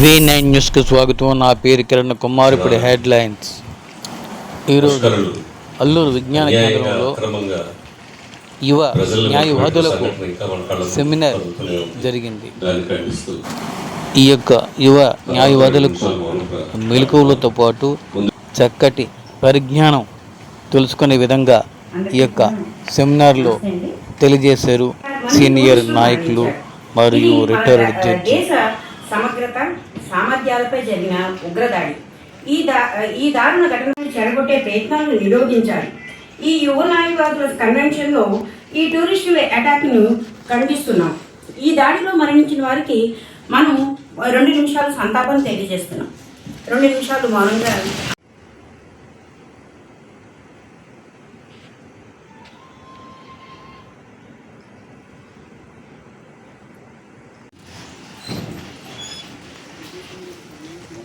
V nine న్యూస్కి స్వాగతం. నా పేరు కిరణ్ కుమార్. ఇప్పుడు హెడ్ లైన్స్ ఈరోజు అల్లూరు విజ్ఞాన కేంద్రంలో యువ న్యాయవాదులకు సెమినార్. జరిగింది. ఈ యొక్క యువ న్యాయవాదులకు మెలకువలతో పాటు చక్కటి పరిజ్ఞానం తెలుసుకునే విధంగా ఈ యొక్క సెమినార్లో తెలియజేశారు సీనియర్ నాయకులు మరియు రిటైర్డ్ జడ్జి సమగ్రత సామర్థ్యాలపై జరిగిన ఉగ్రదాడి. ఈ దా ఈ దారుణ ఘటనను చెడగొట్టే ప్రయత్నాలను నిరోధించాలి. ఈ యువ న్యాయవాదుల కన్వెన్షన్లో ఈ టూరిస్టుల అటాక్ను ఖండిస్తున్నాం. ఈ దాడిలో మరణించిన వారికి మనం రెండు నిమిషాలు సంతాపం తెలియజేస్తున్నాం. రెండు నిమిషాలు మౌనంగా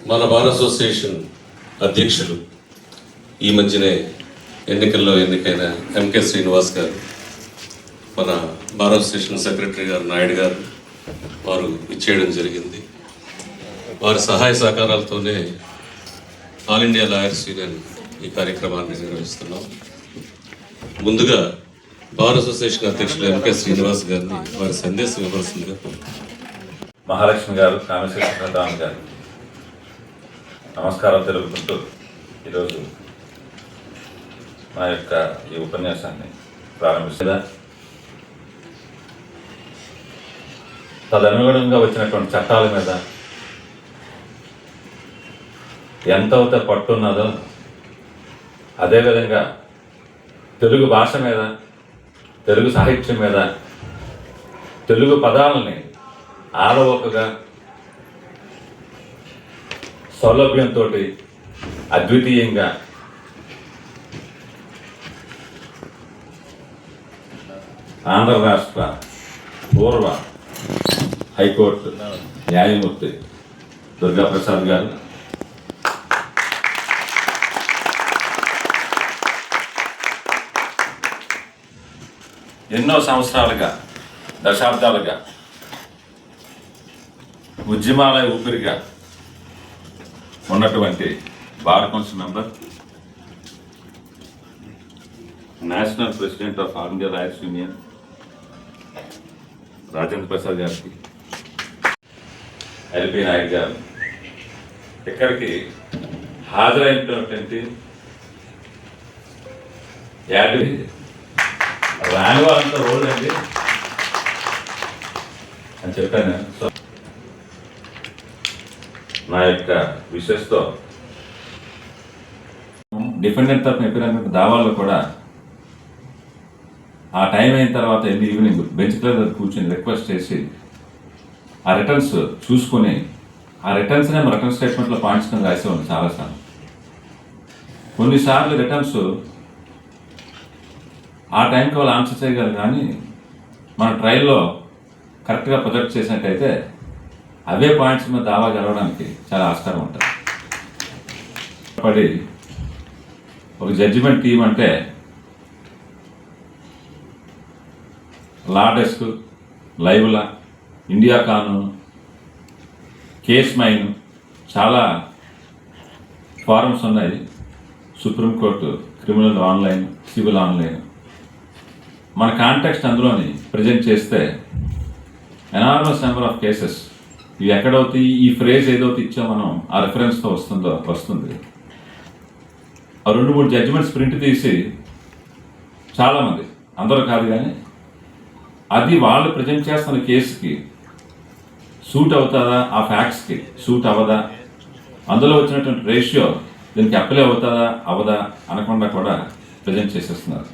మన బార్ అసోసియేషన్ అధ్యక్షులు ఈ మధ్యనే ఎన్నికల్లో ఎన్నికైన ఎంకే శ్రీనివాస్ గారు మన బార్ అసోసియేషన్ సెక్రటరీ గారు నాయుడు గారు వారు ఇచ్చేయడం జరిగింది. వారి సహాయ సహకారాలతోనే ఆల్ ఇండియా లాయర్స్ యూనియన్ ఈ కార్యక్రమాన్ని నిర్వహిస్తున్నాం. ముందుగా బార్ అసోసియేషన్ అధ్యక్షుడు ఎంకే శ్రీనివాస్ గారిని వారి సందేశం ఇవ్వాల్సిందిగా మహాలక్ష్మి గారు కామేశ్వర రామ్ గారు నమస్కారం తెలుపుకుంటూ ఈరోజు మా యొక్క ఈ ఉపన్యాసాన్ని ప్రారంభిస్తుందా తదనుగుణంగా వచ్చినటువంటి చట్టాల మీద ఎంతవుత పట్టున్నదో అదేవిధంగా తెలుగు భాష మీద తెలుగు సాహిత్యం మీద తెలుగు పదాలని ఆలవోకగా సౌలభ్యంతో అద్వితీయంగా ఆంధ్ర రాష్ట్ర పూర్వ హైకోర్టు న్యాయమూర్తి దుర్గాప్రసాద్ గారు. ఎన్నో సంవత్సరాలుగా దశాబ్దాలుగా ఉద్యమాల ఊపిరిగా ఉన్నటువంటి bar council member national president of all India lawyers union Rajendra Prasad గారికి ఎల్పి నాయక్ గారు ఇక్కడికి హాజరైనటువంటి యాడ్ రాని వాళ్ళంతా రోడ్ అండి. అని చెప్పాను. సో నా యొక్క విషెస్తో డిఫెండెంట్ తరఫున ఎప్పుడైనా దావాల్లో కూడా ఆ టైం అయిన తర్వాత ఎన్ని ఈవినింగ్ బెంచ్ క్లర్ దగ్గర కూర్చొని రిక్వెస్ట్ చేసి ఆ రిటర్న్స్ చూసుకొని ఆ రిటర్న్స్నే నేను రిటర్న్ స్టేట్మెంట్లో పాయింట్స్ కింద రాసేవాళ్ళు చాలాసార్లు. కొన్నిసార్లు రిటర్న్స్ ఆ టైంకి వాళ్ళు ఆన్సర్ చేయగలరు కానీ మన ట్రైల్లో కరెక్ట్గా ప్రొజెక్ట్ చేసినట్టయితే అవే పాయింట్స్ మీద దావా గెలవడానికి చాలా ఆస్కారం ఉంటుంది. పడి ఒక జడ్జిమెంట్ టీం అంటే law desk LiveLaw India Kanoon CaseMine చాలా ఫారమ్స్ ఉన్నాయి. Supreme court criminal online civil online. మన కాంటాక్ట్ అందులోని ప్రజెంట్ చేస్తే ఎనార్మస్ నెంబర్ ఆఫ్ కేసెస్ ఇవి ఎక్కడవుతాయి? ఈ ఫ్రేజ్ ఏదైతే ఇచ్చా మనం ఆ రెఫరెన్స్తో వస్తుందో వస్తుంది. ఆ రెండు మూడు జడ్జిమెంట్స్ ప్రింట్ తీసి చాలామంది అందరూ కాదు కానీ అది వాళ్ళు ప్రజెంట్ చేస్తున్న కేసుకి సూట్ అవుతుందా? ఆ ఫ్యాక్ట్స్కి సూట్ అవ్వదా అందులో వచ్చినటువంటి రేషియో దీనికి అప్లై అవుతుందా? అవ్వదా అనకుండా కూడా ప్రజెంట్ చేసేస్తున్నారు.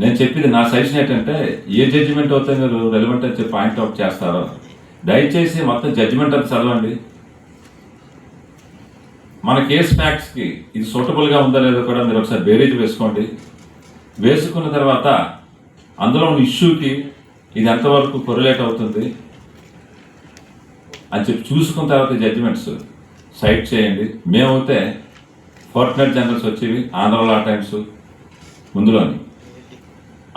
నేను చెప్పింది నా సజెషన్ ఏంటంటే ఏ జడ్జిమెంట్ అయితే మీరు రెలవెంట్ అని చెప్పి పాయింట్ అవుట్ చేస్తారో దయచేసి మొత్తం జడ్జిమెంట్ అంతా చదవండి. మన కేస్ ఫ్యాక్ట్స్కి ఇది సూటబుల్గా ఉందా లేదో కూడా మీరు ఒకసారి బేరీజ్ వేసుకోండి. వేసుకున్న తర్వాత అందులో ఉన్న ఇష్యూకి ఇది ఎంతవరకు కొరిలేట్ అవుతుంది? అని చెప్పి చూసుకున్న తర్వాత జడ్జిమెంట్స్ సైట్ చేయండి. మేమైతే ఫోర్ట్నైట్ జనరల్స్ వచ్చేవి Andhra law times ముందులోని.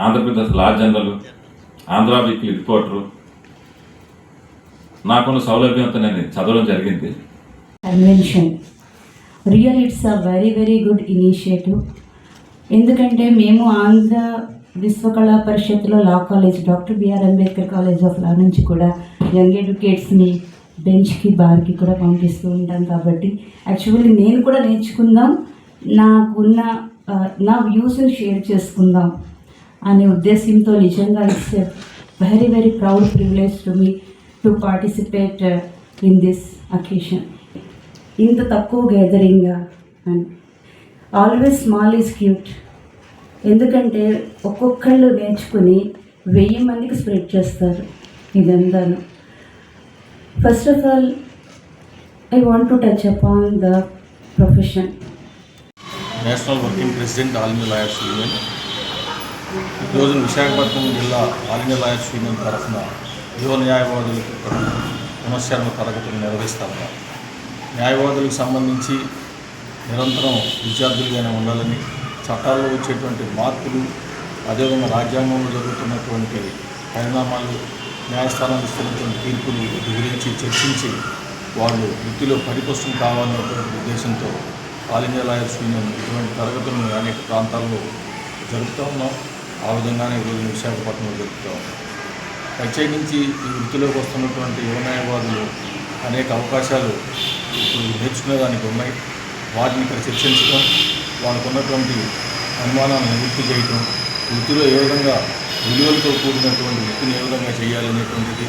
Andhra Pradesh law journal Andhra weekly reporter నాకున్న సౌలభ్యంతో నేను చదవడం జరిగింది. Convention real it's a very very good initiative ఎందుకంటే మేము Andhra Vishwakala పరిషత్లో law college doctor B R Ambedkar college of law నుంచి కూడా యంగ్ ఎడ్యుకేట్స్ని బెంచ్కి బార్కి కూడా పంపిస్తూ ఉంటాం కాబట్టి యాక్చువల్లీ నేను కూడా నేర్చుకుందాం నాకున్న నా వ్యూస్ని షేర్ చేసుకుందాం అనే ఉద్దేశంతో నిజంగా it's very very proud privilege to me to participate in this occasion. ఇంత తక్కువ గ్యాదరింగ్ అని. Always small is cute. ఎందుకంటే ఒక్కొక్కళ్ళు నేర్చుకుని వెయ్యి మందికి స్ప్రెడ్ చేస్తారు ఇదంతాను. First of all I want to touch upon the profession national working president all India lawyers union ఈరోజు విశాఖపట్నం జిల్లా ఆల్ ఇండియా లాయర్స్ యూనియన్ తరఫున యువ న్యాయవాదులకు పునశ్చరణ తరగతులు నిర్వహిస్తాము. న్యాయవాదులకు సంబంధించి నిరంతరం విద్యార్థులుగానే ఉండాలని చట్టాల్లో వచ్చేటువంటి మార్పులు అదేవిధంగా రాజ్యాంగంలో జరుగుతున్నటువంటి పరిణామాలు న్యాయస్థానం ఇస్తున్నటువంటి తీర్పులు వీటి గురించి చర్చించి వాళ్ళు వృత్తిలో పరిపష్టం కావాలన్నటువంటి ఉద్దేశంతో ఆల్ ఇండియా లాయర్స్ యూనియన్ ఇటువంటి తరగతులను అనేక ప్రాంతాల్లో జరుపుతూ ఉన్నాం. ఆ విధంగానే ఈరోజు విశాఖపట్నంలో జరుపుతూ ఉన్నాం. ప్రత్యేకించి ఈ వృత్తిలోకి వస్తున్నటువంటి యువ న్యాయవాదులు అనేక అవకాశాలు ఇప్పుడు నేర్చుకునేదానికి ఉన్నాయి. వాటిని ఇక్కడ చర్చించడం వాళ్ళకు ఉన్నటువంటి అనుమానాలను నివృత్తి చేయటం వృత్తిలో ఏ విధంగా విలువలతో కూడినటువంటి వృత్తిని ఏ విధంగా చేయాలి అనేటువంటిది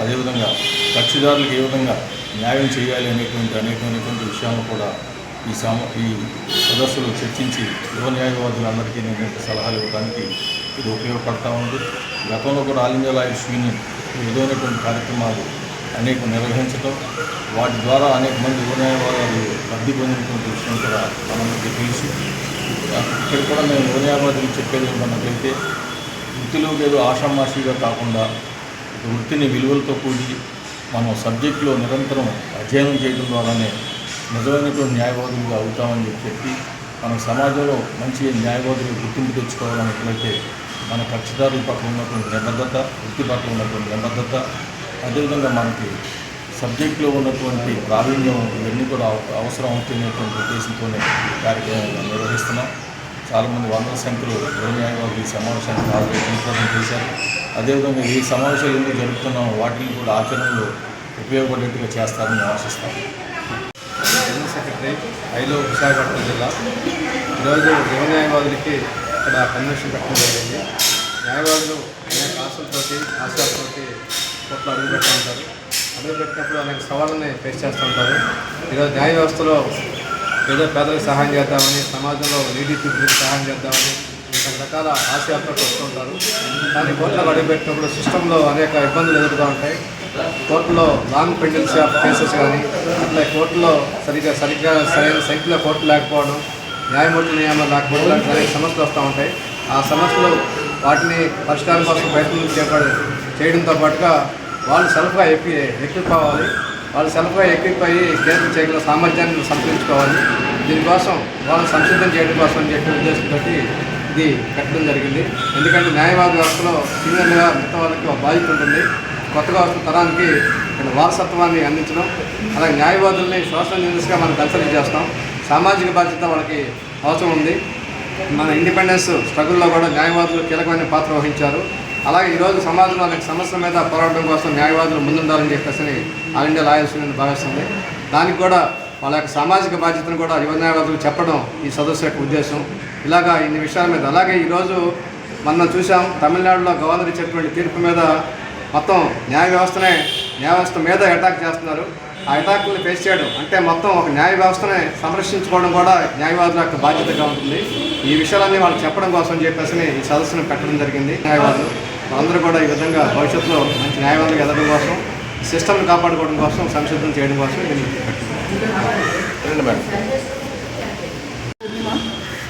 అదేవిధంగా కక్షిదారులకు ఏ విధంగా న్యాయం చేయాలి అనేటువంటి అనేకమైనటువంటి విషయాలను కూడా ఈ సమ ఈ సదస్సులో చర్చించి యువ న్యాయవాదులందరికీ నేను సలహాలు ఇవ్వడానికి ఇది ఉపయోగపడతా ఉంది. గతంలో కూడా ఆల్ ఇండియా లాయర్స్ యూనియన్ విధమైనటువంటి కార్యక్రమాలు అనేక నిర్వహించడం వాటి ద్వారా అనేక మంది యువ న్యాయవాదాలు లబ్ధి పొందినటువంటి విషయం కూడా మనందరికీ తెలుసు. ఇక్కడ కూడా మేము యువ న్యాయవాదులు చెప్పేది ఏమన్నట్లయితే వృత్తిలో ఏదో ఆషామాషిగా కాకుండా వృత్తిని విలువలతో కూడి మనం సబ్జెక్టులో నిరంతరం అధ్యయనం చేయడం ద్వారానే నిజమైనటువంటి న్యాయవాదులుగా అవుతామని చెప్పి మన సమాజంలో మంచి న్యాయవాదులు గుర్తింపు తెచ్చుకోవాలన్నట్లయితే మన కక్షిదారుల పట్ల ఉన్నటువంటి నిబద్ధత వృత్తి పట్ల ఉన్నటువంటి నిబద్ధత అదేవిధంగా మనకి సబ్జెక్టులో ఉన్నటువంటి ప్రావీణ్యం ఇవన్నీ కూడా అవసరం అవుతున్నటువంటి ఉద్దేశంతోనే కార్యక్రమం నిర్వహిస్తున్నాం. చాలామంది వందల సంఖ్యలో యువ ఈ సమావేశానికి హాజరై చేశారు. అదేవిధంగా ఈ సమావేశాలు ఎందుకు జరుపుతున్నామో వాటిని కూడా ఆచరణలో ఉపయోగపడేట్టుగా చేస్తారని ఆశిస్తాం. జనరల్ సెక్రటరీ ఐలో విశాఖపట్నం జిల్లా. ఈరోజు యువ న్యాయవాదులకి ఇక్కడ కన్వెన్షన్ పెట్టడం జరిగింది. న్యాయవాదులు అనేక ఆశలతోటి ఆశయాలతోటి కోట్లు అడుగు ఉంటారు అడుగుపెట్టినప్పుడు అనేక సవాళ్ళని ఫేస్ చేస్తూ ఉంటారు. ఈరోజు న్యాయ వ్యవస్థలో ఏదో పేదలకు సహాయం చేద్దామని సమాజంలో నీటి పీపుల్కి సహాయం చేద్దామని రకరకాల ఆశయాలతో వస్తుంటారు కానీ కోర్టులో అడుగుపెట్టినప్పుడు సిస్టంలో అనేక ఇబ్బందులు ఎదురుతూ ఉంటాయి. కోర్టులో లాంగ్ పెండెన్సీ ఆఫ్ కేసెస్ కానీ అట్లా కోర్టులో సరిగ్గా సరిగ్గా సరైన సైట్లో కోర్టు లేకపోవడం న్యాయమూర్తి నియమాలు లేకపోవడం లాంటి అనేక సమస్యలు వస్తూ ఉంటాయి. ఆ సమస్యలు వాటిని పరిష్కారం కోసం ప్రయత్నం చేపడి చేయడంతో పాటుగా వాళ్ళు సెల్ఫ్గా ఎక్కి ఎక్కిపోవాలి వాళ్ళు సెల్ఫ్గా ఎక్విప్ అయ్యి కేసులు చేయగల సామర్థ్యాన్ని సంతరించుకోవాలి. దీనికోసం వాళ్ళు సంసిద్ధం చేయడం కోసం అని చెప్పి ఉద్దేశంతో ఇది పెట్టడం జరిగింది. ఎందుకంటే న్యాయవాద వ్యవస్థలో సీనియర్గా మిగతా వాళ్ళకి ఒక బాధ్యత ఉంటుంది. కొత్తగా వస్తున్న తరానికి వారసత్వాన్ని అందించడం అలాగే న్యాయవాదుల్ని సోషల్ న్యూస్గా మనం కన్సల్ట్ చేస్తాం. సామాజిక బాధ్యత వాళ్ళకి అవసరం ఉంది. మన ఇండిపెండెన్స్ స్ట్రగుల్లో కూడా న్యాయవాదులు కీలకమైన పాత్ర వహించారు. అలాగే ఈరోజు సమాజంలో అనేక సమస్యల మీద పోరాటం కోసం న్యాయవాదులు ముందుండాలని చెప్పేసి ఆల్ ఇండియా లాయర్స్ యూనియన్ భావిస్తుంది. దానికి కూడా వాళ్ళ యొక్క సామాజిక బాధ్యతను కూడా యువ న్యాయవాదులు చెప్పడం ఈ సదస్సు యొక్క ఉద్దేశం. ఇలాగా ఇన్ని విషయాల మీద అలాగే ఈరోజు మనం చూసాం తమిళనాడులో గవర్నర్ ఇచ్చేటువంటి తీర్పు మీద మొత్తం న్యాయ వ్యవస్థనే న్యాయ వ్యవస్థ మీద అటాక్ చేస్తున్నారు. ఆ అటాక్ని ఫేస్ చేయడం అంటే మొత్తం ఒక న్యాయ వ్యవస్థనే సంరక్షించుకోవడం కూడా న్యాయవాదుల యొక్క బాధ్యతగా ఉంటుంది. ఈ విషయాలన్నీ వాళ్ళు చెప్పడం కోసం చెప్పేసి ఈ సదస్సును పెట్టడం జరిగింది న్యాయవాదులు. అందరూ కూడా ఈ విధంగా భవిష్యత్తులో మంచి న్యాయవాదులు ఎదగడం కోసం సిస్టమ్ని కాపాడుకోవడం కోసం సంసిద్ధం చేయడం కోసం పెట్టింది మేడం.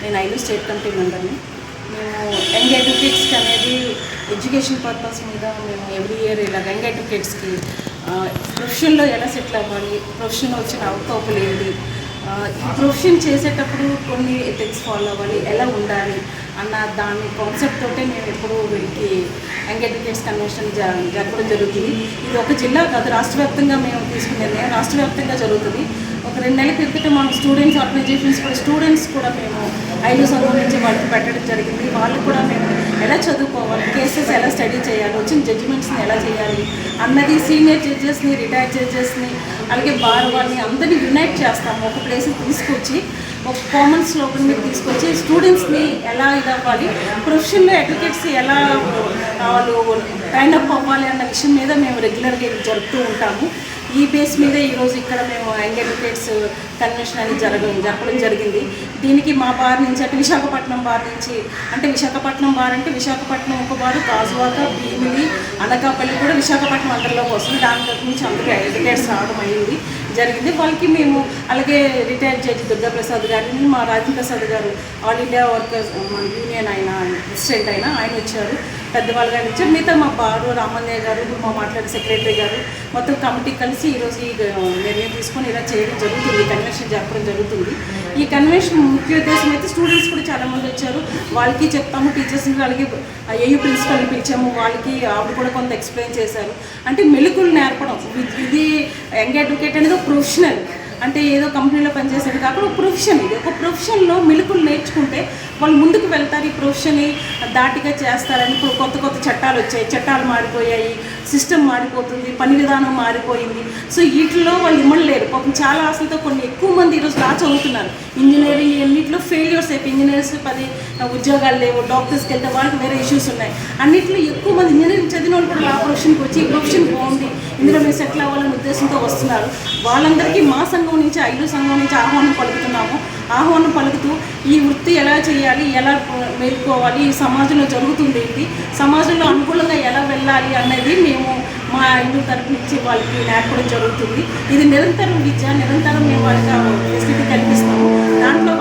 నేను ఐదు స్టేట్ కమిటీ మెంబర్ని. మేము యంగ్ ఎడ్యుకేట్స్కి అనేది ఎడ్యుకేషన్ పర్పస్ మీద మేము ఎవ్రీ ఇయర్ ఇలా యంగ్ ఎడ్యుకేట్స్కి ప్రొఫెషన్లో ఎలా సెటిల్ అవ్వాలి ప్రొఫెషన్లో వచ్చిన అవకాశాలు ఏంటి ప్రొఫెషన్ చేసేటప్పుడు కొన్ని ఎథిక్స్ ఫాలో అవ్వాలి ఎలా ఉండాలి అన్న దాని కాన్సెప్ట్ తోటే మేము ఎప్పుడు వీరికి యంగ్ ఎడ్యుకేట్స్ కన్వెన్షన్ జ జరపడం జరుగుతుంది. ఇది ఒక జిల్లా కాదు రాష్ట్ర వ్యాప్తంగా మేము తీసుకునే నిర్ణయం రాష్ట్ర వ్యాప్తంగా జరుగుతుంది. ఒక రెండు నెలల క్రితం మన స్టూడెంట్స్ ఆర్గనైజేషన్స్ కూడా స్టూడెంట్స్ కూడా మేము ఐదు సంఘం నుంచి వాళ్ళకి పెట్టడం జరిగింది. వాళ్ళు కూడా మేము ఎలా చదువుకోవాలి కేసెస్ ఎలా స్టడీ చేయాలి వచ్చిన జడ్జిమెంట్స్ని ఎలా చేయాలి అన్నది సీనియర్ జడ్జెస్ని రిటైర్డ్ జడ్జెస్ని అలాగే బార్ వాళ్ళని అందరినీ యునైట్ చేస్తాము. ఒక ప్లేస్కి తీసుకొచ్చి ఒక కామన్ స్లోగన్ మీద తీసుకొచ్చి స్టూడెంట్స్ని ఎలా ఇది అవ్వాలి ప్రొఫెషన్లో అడ్వకేట్స్ ఎలా వాళ్ళు ట్రైన్ అప్ అవ్వాలి అన్న విషయం మీద మేము రెగ్యులర్గా ఇది జరుపుతూ ఉంటాము. ఈ బేస్ మీద ఈరోజు ఇక్కడ మేము యంగ్ అడ్వకేట్స్ కన్వెన్షన్ అనేది జరగ జరపడం జరిగింది. దీనికి మా బార్ నుంచి అంటే విశాఖపట్నం బార్ నుంచి అంటే విశాఖపట్నం బార్ అంటే విశాఖపట్నం ఒక బారు కాజువాక భీమిలి అనకాపల్లి కూడా విశాఖపట్నం అందరిలోకి వస్తుంది. దాని నుంచి అందరూ అడ్వకేట్స్ రావడం అయింది జరిగింది. వాళ్ళకి మేము అలాగే రిటైర్ జడ్జి దుర్గాప్రసాద్ గారిని మా రాజేంద్ర ప్రసాద్ గారు ఆల్ ఇండియా వర్కర్స్ మన యూనియన్ ఆయన ప్రెసిడెంట్ అయిన ఆయన వచ్చారు. పెద్దవాళ్ళు కానీ ఇచ్చారు మిగతా మా బారు రామన్నయ్య గారు మా మాట్లాడే సెక్రటరీ గారు మొత్తం కమిటీ కలిసి ఈరోజు ఈ నిర్ణయం తీసుకొని ఇలా చేయడం జరుగుతుంది. కన్వెన్షన్ జరపడం జరుగుతుంది. ఈ కన్వెన్షన్ ముఖ్య ఉద్దేశం అయితే స్టూడెంట్స్ కూడా చాలామంది వచ్చారు. వాళ్ళకి చెప్తాము టీచర్స్ని అలాగే ఏయూ ప్రిన్సిపల్ని పిలిచాము. వాళ్ళకి ఆవిడ కూడా కొంత ఎక్స్ప్లెయిన్ చేశారు. అంటే మెలుకులు నేర్పడం. ఇది- ఇది యంగ్ అడ్వకేట్ అనేది ఒక ప్రొఫెషనల్. అంటే ఏదో కంపెనీలో పనిచేసేది కాకుండా ఒక ప్రొఫెషన్ ఇది. ఒక ప్రొఫెషన్లో మెలకులు నేర్చుకుంటే వాళ్ళు ముందుకు వెళ్తారు. ఈ ప్రొఫెషన్ని దాటిగా చేస్తారని ఇప్పుడు కొత్త కొత్త చట్టాలు వచ్చాయి. చట్టాలు మారిపోయాయి. సిస్టమ్ మారిపోతుంది. పని విధానం మారిపోయింది. సో వీటిలో వాళ్ళు ఇమ్మడలేరు. పాపం చాలా ఆశలతో కొన్ని ఎక్కువ మంది ఈరోజు లా చదువుతున్నారు. ఇంజనీరింగ్ అన్నింటిలో ఫెయిల్యూర్స్ అయిపోయి ఇంజనీర్స్ పది ఉద్యోగాలు లేవు డాక్టర్స్కి వెళ్తే వాళ్ళకి వేరే ఇష్యూస్ ఉన్నాయి. అన్నింటిలో ఎక్కువ మంది ఇంజనీరింగ్ చదివిన వాళ్ళు కూడా ఆ ప్రొఫెషన్కి వచ్చి ఈ ప్రొఫెషన్ బాగుంది ఇందులో మేము సెటిల్ అవ్వాలనే ఉద్దేశంతో వస్తున్నారు. వాళ్ళందరికీ మా సంఘం నుంచి ఐదు సంఘం నుంచి ఆహ్వానం పలుకుతున్నాము. ఆహ్వానం పలుకుతూ ఈ వృత్తి ఎలా చేయాలి ఎలా మేల్కోవాలి ఈ సమాజంలో జరుగుతుంది ఏంటి సమాజంలో అనుకూలంగా ఎలా వెళ్ళాలి అనేది మేము మా ఇల్లు తరపు నుంచి వాళ్ళకి నేర్పడం జరుగుతుంది. ఇది నిరంతరం విద్య నిరంతరం మేము వాళ్ళకి స్థితి కల్పిస్తాము. దాంట్లో